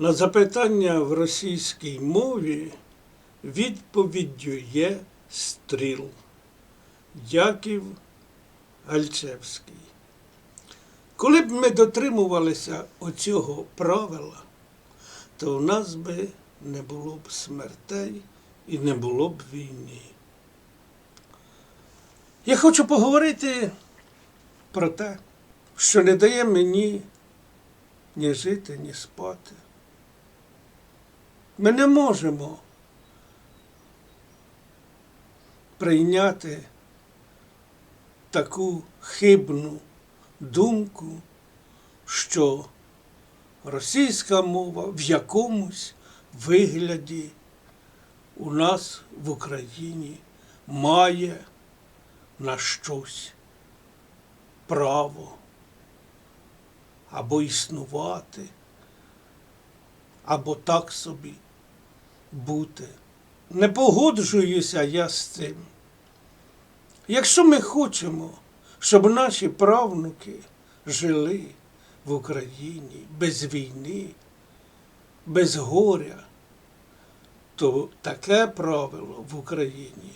На запитання в російській мові відповіддю є стріл. Яків Гальчевський. Коли б ми дотримувалися оцього правила, то у нас би не було б смертей і не було б війни. Я хочу поговорити про те, що не дає мені ні жити, ні спати. Ми не можемо прийняти таку хибну думку, що російська мова в якомусь вигляді у нас в Україні має на щось право або існувати, або так собі бути. Не погоджуюся я з цим. Якщо ми хочемо, щоб наші правнуки жили в Україні без війни, без горя, то таке правило в Україні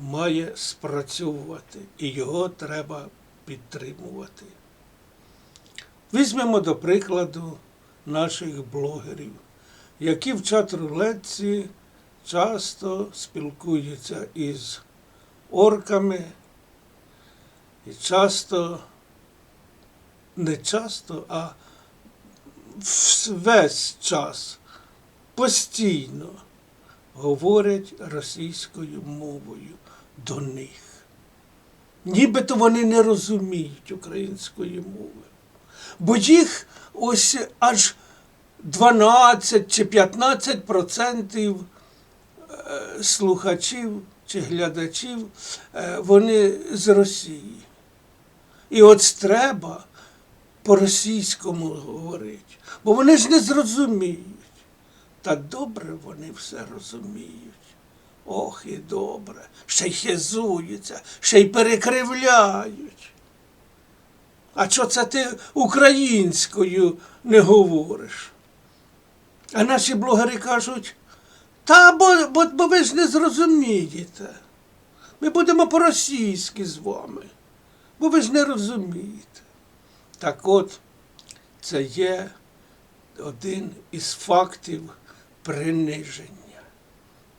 має спрацьовувати і його треба підтримувати. Візьмемо до прикладу наших блогерів, які в чат-рулетці часто спілкуються із орками і часто, не часто, а весь час постійно говорять російською мовою до них. Нібито вони не розуміють української мови. Бо їх ось аж 12 чи 15 процентів е, слухачів чи глядачів, е, вони з Росії. І от треба по-російському говорити, бо вони ж не зрозуміють. Та добре вони все розуміють. Ох і добре, ще й хизуються, ще й перекривляють. А що це ти українською не говориш? А наші блогери кажуть, та бо, бо, бо ви ж не зрозумієте. Ми будемо по-російськи з вами, бо ви ж не розумієте. Так от, це є один із фактів приниження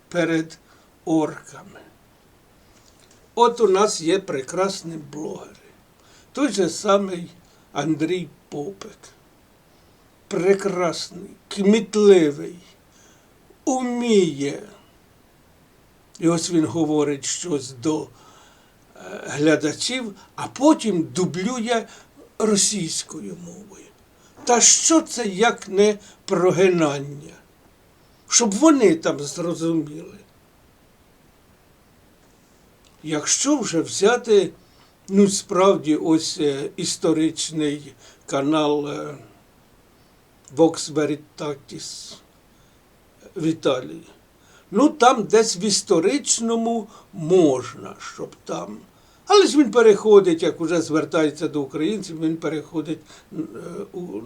перед орками. От у нас є прекрасні блогери. Той же самий Андрій Попик. Прекрасний, кмітливий, уміє. І ось він говорить щось до е, глядачів, а потім дублює російською мовою. Та що це як не прогинання? Щоб вони там зрозуміли. Якщо вже взяти, ну справді, ось е, історичний канал е, Vox Veritatis в Італії, ну там десь в історичному можна, щоб там. Але ж він переходить, як уже звертається до українців, він переходить е,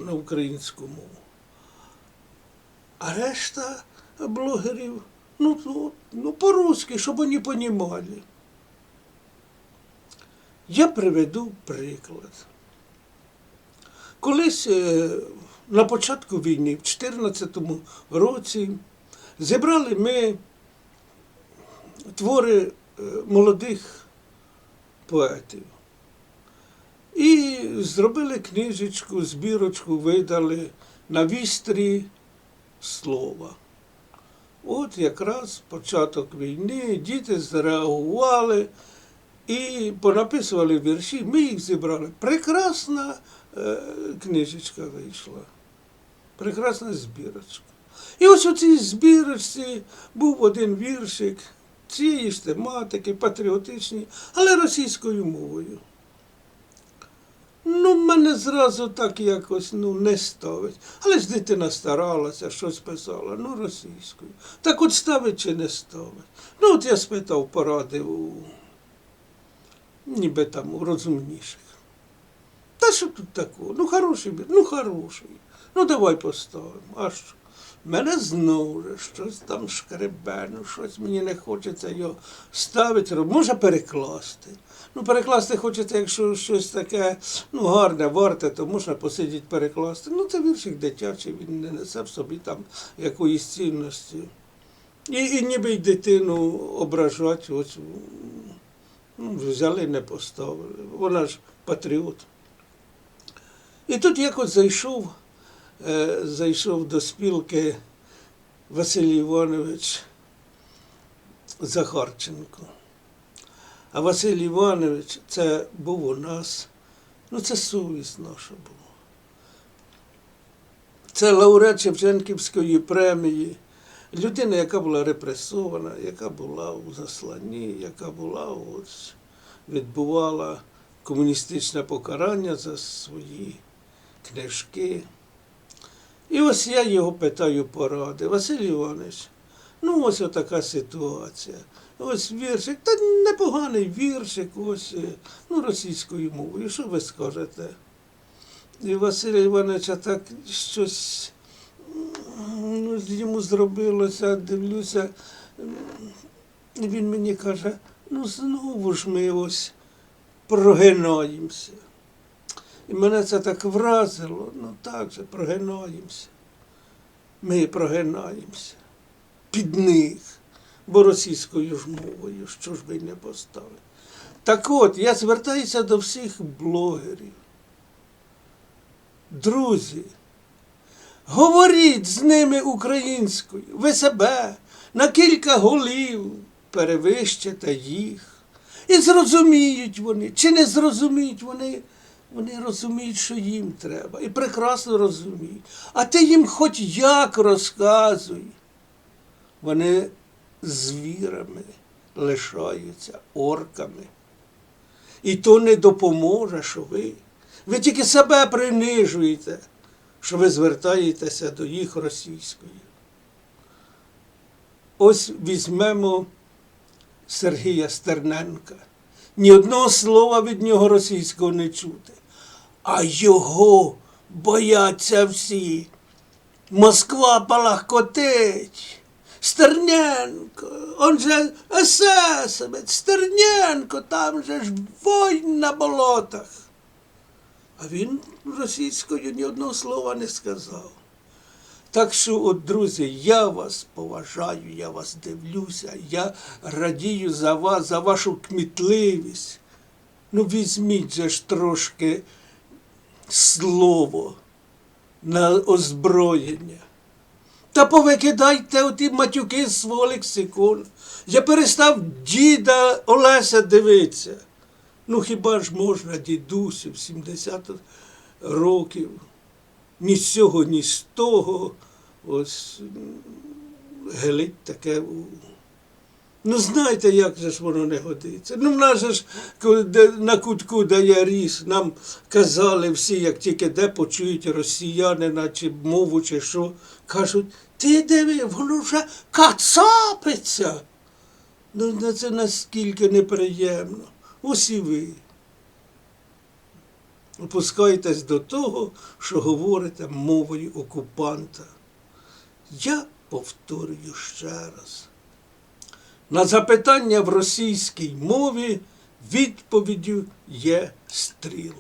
на українську мову. А решта блогерів, ну, ну, ну по-русски, щоб вони понімали. Я приведу приклад. Колись е, на початку війни, в 2014 році, зібрали ми твори е, молодих поетів. І зробили книжечку, збірочку, видали на вістрі слова. От якраз початок війни, діти зреагували і понаписували вірші, ми їх зібрали. Прекрасна е, книжечка вийшла. Прекрасна збірочка. І ось у цій збірочці був один віршик цієї ж тематики, патріотичні, але російською мовою. Ну, мене зразу так якось ну, не ставить. Але ж дитина старалася, щось писала, ну, російською. Так от ставить чи не ставить. Ну, от я спитав поради у ніби там у розумніших. Та що тут такого? Ну, хороший ну хороший. Ну давай поставимо. А що? Мене знову щось там шкребе, ну щось мені не хочеться його ставити, може перекласти. Ну, перекласти хочеться, якщо щось таке ну, гарне, варте, то можна посидіти перекласти. Ну, це віршик дитячий, він не несе в собі там якоїсь цінності. І, і ніби й дитину ображати, ось ну, взяли, не поставили. Вона ж патріот. І тут якось зайшов, зайшов до спілки Василь Іванович Захарченко. А Василь Іванович це був у нас, ну це совість наша була. Це лауреат Шевченківської премії, людина, яка була репресована, яка була у засланні, яка була ось, відбувала комуністичне покарання за свої книжки. І ось я його питаю поради. Василь Іванович, ну ось така ситуація. Ось віршик, та непоганий віршик, ось е, ну, російською мовою. Що ви скажете? І Василя Івановича так щось ну, йому зробилося, дивлюся. Він мені каже, ну знову ж ми ось прогинаємося. І мене це так вразило, ну так же, прогинаємося. Ми прогинаємося під них, бо російською ж мовою, що ж ви не поставили. Так от, я звертаюся до всіх блогерів. Друзі, говоріть з ними українською, ви себе на кілька голів перевищите їх. І зрозуміють вони, чи не зрозуміють вони, вони розуміють, що їм треба. І прекрасно розуміють. А ти їм хоч як розказуй. Вони звірами лишаються орками. І то не допоможе, що ви. Ви тільки себе принижуєте, що ви звертаєтеся до їх російської. Ось візьмемо Сергія Стерненка. Ні одного слова від нього російського не чути. А його бояться всі. Москва палахкотить. Стерненко, он же есесовець, Стерненко, там же ж войн на болотах. А він російською ні одного слова не сказав. Так що, от, друзі, я вас поважаю, я вас дивлюся, я радію за вас, за вашу кмітливість. Ну, візьміть же ж трошки слово на озброєння. Та повикидайте оті матюки з свого лексикону. Я перестав діда Олеся дивитися. Ну хіба ж можна дідусю в 70 років ні з цього, ні з того ось гелить таке. Ну знаєте, як же ж воно не годиться. Ну, в нас же ж на кутку, де я ріс, нам казали всі, як тільки де почують росіянина чи мову, чи що, кажуть, ти диви, воно вже кацапиться. Ну, це наскільки неприємно. Ось і ви. Опускайтесь до того, що говорите мовою окупанта. Я повторюю ще раз. На запитання в російській мові відповіддю є стріл.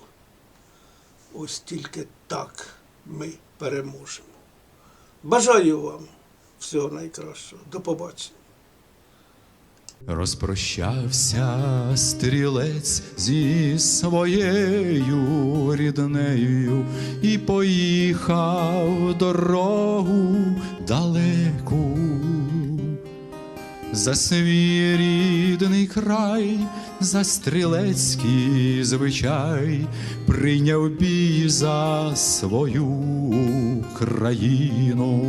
Ось тільки так ми переможемо. Бажаю вам всього найкращого. До побачення. Розпрощався стрілець зі своєю ріднею і поїхав дорогу далеку. За свій рідний край, за стрілецький звичай, прийняв бій за свою країну.